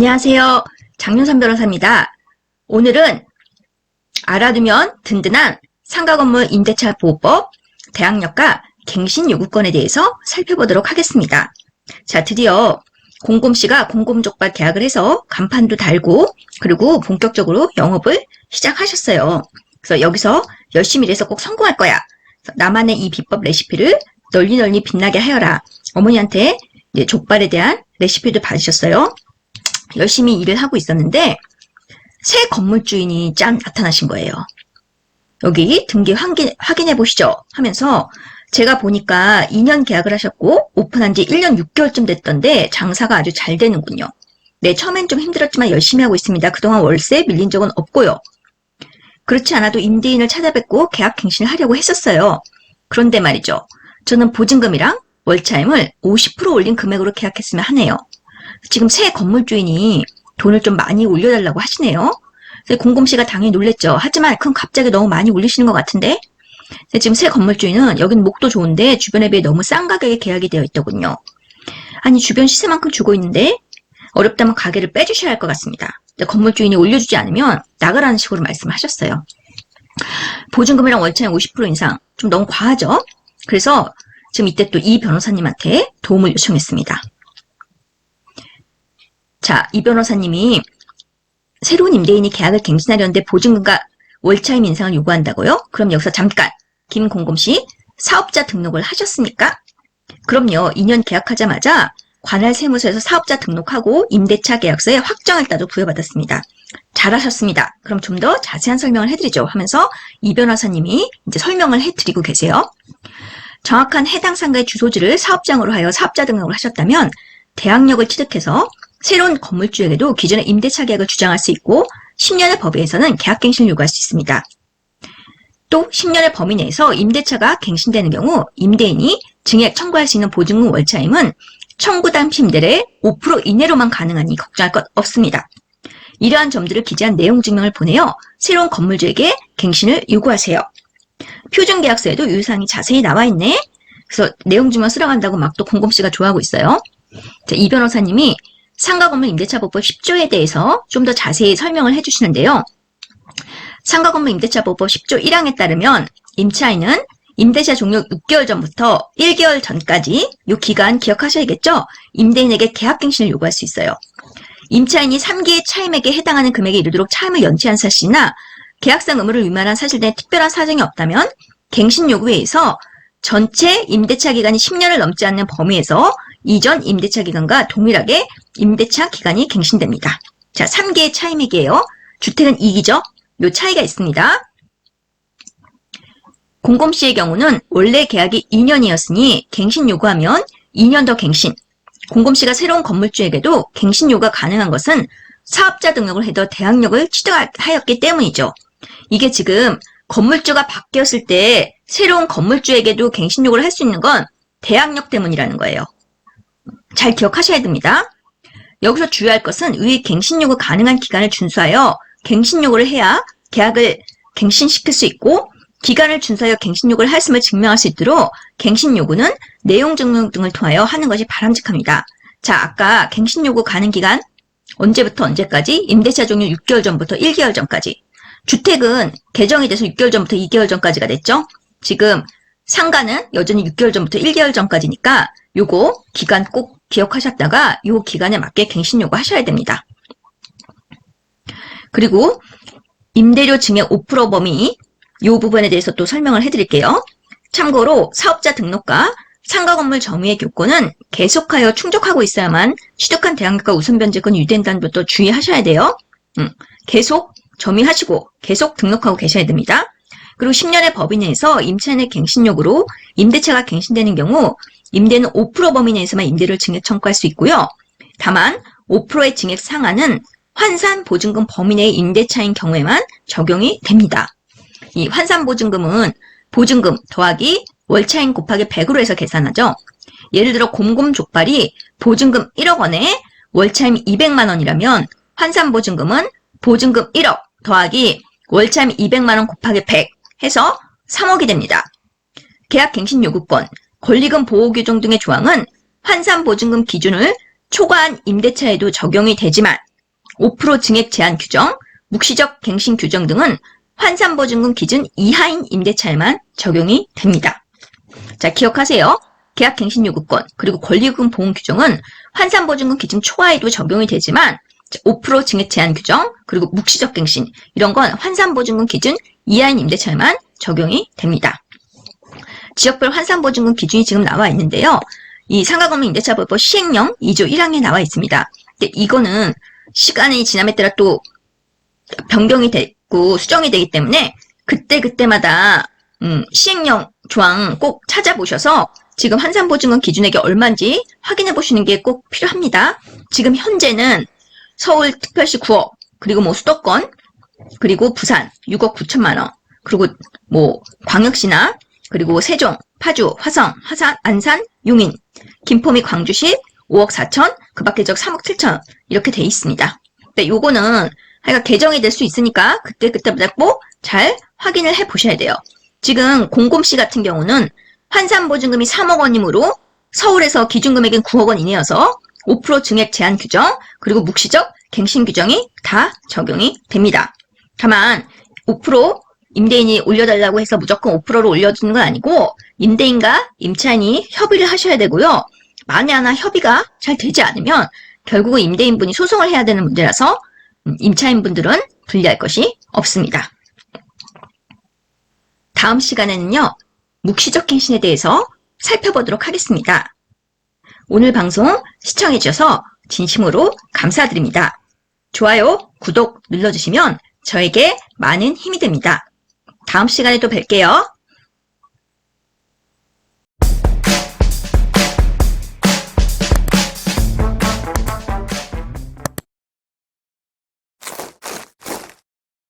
안녕하세요. 장윤선 변호사입니다. 오늘은 알아두면 든든한 상가건물 임대차 보호법 대항력과 갱신 요구권에 대해서 살펴보도록 하겠습니다. 자, 드디어 공곰씨가 공곰족발 계약을 해서 간판도 달고 그리고 본격적으로 영업을 시작하셨어요. 그래서 여기서 열심히 일해서 꼭 성공할 거야. 나만의 이 비법 레시피를 널리 널리 빛나게 하여라. 어머니한테 족발에 대한 레시피도 받으셨어요. 열심히 일을 하고 있었는데 새 건물주인이 짠 나타나신 거예요. 여기 등기 확인, 확인해 보시죠 하면서 제가 보니까 2년 계약을 하셨고 오픈한 지 1년 6개월쯤 됐던데 장사가 아주 잘 되는군요. 네, 처음엔 좀 힘들었지만 열심히 하고 있습니다. 그동안 월세 밀린 적은 없고요. 그렇지 않아도 임대인을 찾아뵙고 계약 갱신을 하려고 했었어요. 그런데 말이죠. 저는 보증금이랑 월차임을 50% 올린 금액으로 계약했으면 하네요. 지금 새 건물 주인이 돈을 좀 많이 올려달라고 하시네요. 공곰 씨가 당연히 놀랬죠. 하지만 그건 갑자기 너무 많이 올리시는 것 같은데. 지금 새 건물 주인은 여긴 목도 좋은데 주변에 비해 너무 싼 가격에 계약이 되어 있더군요. 아니 주변 시세만큼 주고 있는데 어렵다면 가게를 빼주셔야 할 것 같습니다. 건물 주인이 올려주지 않으면 나가라는 식으로 말씀하셨어요. 보증금이랑 월차임 50% 인상 좀 너무 과하죠? 그래서 지금 이때 또 이 변호사님한테 도움을 요청했습니다. 자, 이 변호사님이 새로운 임대인이 계약을 갱신하려는데 보증금과 월차임 인상을 요구한다고요? 그럼 여기서 잠깐 김공곰 씨 사업자 등록을 하셨습니까? 그럼요. 2년 계약하자마자 관할 세무서에서 사업자 등록하고 임대차 계약서에 확정을 따로 부여받았습니다. 잘하셨습니다. 그럼 좀 더 자세한 설명을 해드리죠. 하면서 이 변호사님이 이제 설명을 해드리고 계세요. 정확한 해당 상가의 주소지를 사업장으로 하여 사업자 등록을 하셨다면 대항력을 취득해서 새로운 건물주에게도 기존의 임대차 계약을 주장할 수 있고 10년의 법에서는 계약갱신을 요구할 수 있습니다. 또 10년의 범위 내에서 임대차가 갱신되는 경우 임대인이 증액 청구할 수 있는 보증금 월차임은 청구 당시 임대료의 5% 이내로만 가능하니 걱정할 것 없습니다. 이러한 점들을 기재한 내용 증명을 보내어 새로운 건물주에게 갱신을 요구하세요. 표준계약서에도 유효사항이 자세히 나와 있네. 그래서 내용 증명 간다고 막 또 공검씨가 좋아하고 있어요. 자, 이 변호사님이 상가 건물 임대차 보법 10조에 대해서 좀 더 자세히 설명을 해주시는데요. 상가 건물 임대차 보법 10조 1항에 따르면 임차인은 임대차 종료 6개월 전부터 1개월 전까지 이 기간 기억하셔야겠죠? 임대인에게 계약갱신을 요구할 수 있어요. 임차인이 3기의 차임액에 해당하는 금액에 이르도록 차임을 연체한 사실이나 계약상 의무를 위반한 사실된 특별한 사정이 없다면 갱신 요구에 의해서 전체 임대차 기간이 10년을 넘지 않는 범위에서 이전 임대차 기간과 동일하게 임대차 기간이 갱신됩니다. 자, 3개의 차임액이에요. 주택은 2기죠? 요 차이가 있습니다. 공검씨의 경우는 원래 계약이 2년이었으니 갱신 요구하면 2년 더 갱신. 공검씨가 새로운 건물주에게도 갱신 요구가 가능한 것은 사업자 등록을 해도 대항력을 취득하였기 때문이죠. 이게 지금 건물주가 바뀌었을 때 새로운 건물주에게도 갱신 요구를 할 수 있는 건 대항력 때문이라는 거예요. 잘 기억하셔야 됩니다. 여기서 주의할 것은 의 갱신 요구 가능한 기간을 준수하여 갱신 요구를 해야 계약을 갱신시킬 수 있고 기간을 준수하여 갱신 요구를 했음을 증명할 수 있도록 갱신 요구는 내용 증명 등을 통하여 하는 것이 바람직합니다. 자, 아까 갱신 요구 가능 기간 언제부터 언제까지? 임대차 종료 6개월 전부터 1개월 전까지. 주택은 개정이 돼서 6개월 전부터 2개월 전까지가 됐죠? 지금 상가는 여전히 6개월 전부터 1개월 전까지니까 요거 기간 꼭 기억하셨다가 요 기간에 맞게 갱신 요구 하셔야 됩니다. 그리고 임대료 증액 5% 범위 요 부분에 대해서 또 설명을 해드릴게요. 참고로 사업자 등록과 상가 건물 점유의 요건은 계속하여 충족하고 있어야만 취득한 대항력과 우선 변제권이 유된다는 것도 주의하셔야 돼요. 음, 계속 점유하시고 계속 등록하고 계셔야 됩니다. 그리고 10년의 법인 내에서 임차인의 갱신력으로 임대차가 갱신되는 경우 임대는 5% 범위 내에서만 임대를 증액 청구할 수 있고요. 다만 5%의 증액 상한은 환산 보증금 범위 내의 임대차인 경우에만 적용이 됩니다. 이 환산 보증금은 보증금 더하기 월차인 곱하기 100으로 해서 계산하죠. 예를 들어 곰곰 족발이 보증금 1억 원에 월차임 200만 원이라면 환산 보증금은 보증금 1억 더하기 월차임 200만 원 곱하기 100 해서 3억이 됩니다. 계약 갱신 요구권, 권리금 보호 규정 등의 조항은 환산 보증금 기준을 초과한 임대차에도 적용이 되지만 5% 증액 제한 규정, 묵시적 갱신 규정 등은 환산 보증금 기준 이하인 임대차에만 적용이 됩니다. 자, 기억하세요. 계약 갱신 요구권, 그리고 권리금 보험 규정은 환산 보증금 기준 초하에도 적용이 되지만 5% 증액 제한 규정, 그리고 묵시적 갱신, 이런 건 환산 보증금 기준 이하인 임대차에만 적용이 됩니다. 지역별 환산보증금 기준이 지금 나와 있는데요. 이 상가건물 임대차법법 시행령 2조 1항에 나와 있습니다. 근데 이거는 시간이 지남에 따라 또 변경이 되고 수정이 되기 때문에 그때그때마다 음, 시행령 조항 꼭 찾아보셔서 지금 환산보증금 기준액이 얼마인지 확인해 보시는 게 꼭 필요합니다. 지금 현재는 서울 특별시 9억, 그리고 뭐 수도권, 그리고 부산 6억 9천만 원, 그리고 뭐 광역시나 그리고 세종, 파주, 화성, 화산, 안산, 용인, 김포 및 광주시 5억 4천, 그 밖에 적 3억 7천 이렇게 돼 있습니다. 근데 요거는 하여간 개정이 될 수 있으니까 그때 그때마다 꼭 잘 확인을 해 보셔야 돼요. 지금 공곰씨 같은 경우는 환산보증금이 3억 원이므로 서울에서 기준금액은 9억 원 이내여서 5% 증액 제한 규정 그리고 묵시적 갱신 규정이 다 적용이 됩니다. 다만 5% 임대인이 올려달라고 해서 무조건 5%로 올려주는 건 아니고 임대인과 임차인이 협의를 하셔야 되고요. 만에 하나 협의가 잘 되지 않으면 결국은 임대인분이 소송을 해야 되는 문제라서 음, 임차인분들은 불리할 것이 없습니다. 다음 시간에는요. 묵시적 갱신에 대해서 살펴보도록 하겠습니다. 오늘 방송 시청해주셔서 진심으로 감사드립니다. 좋아요, 구독 눌러주시면 저에게 많은 힘이 됩니다. 다음 시간에 또 뵐게요.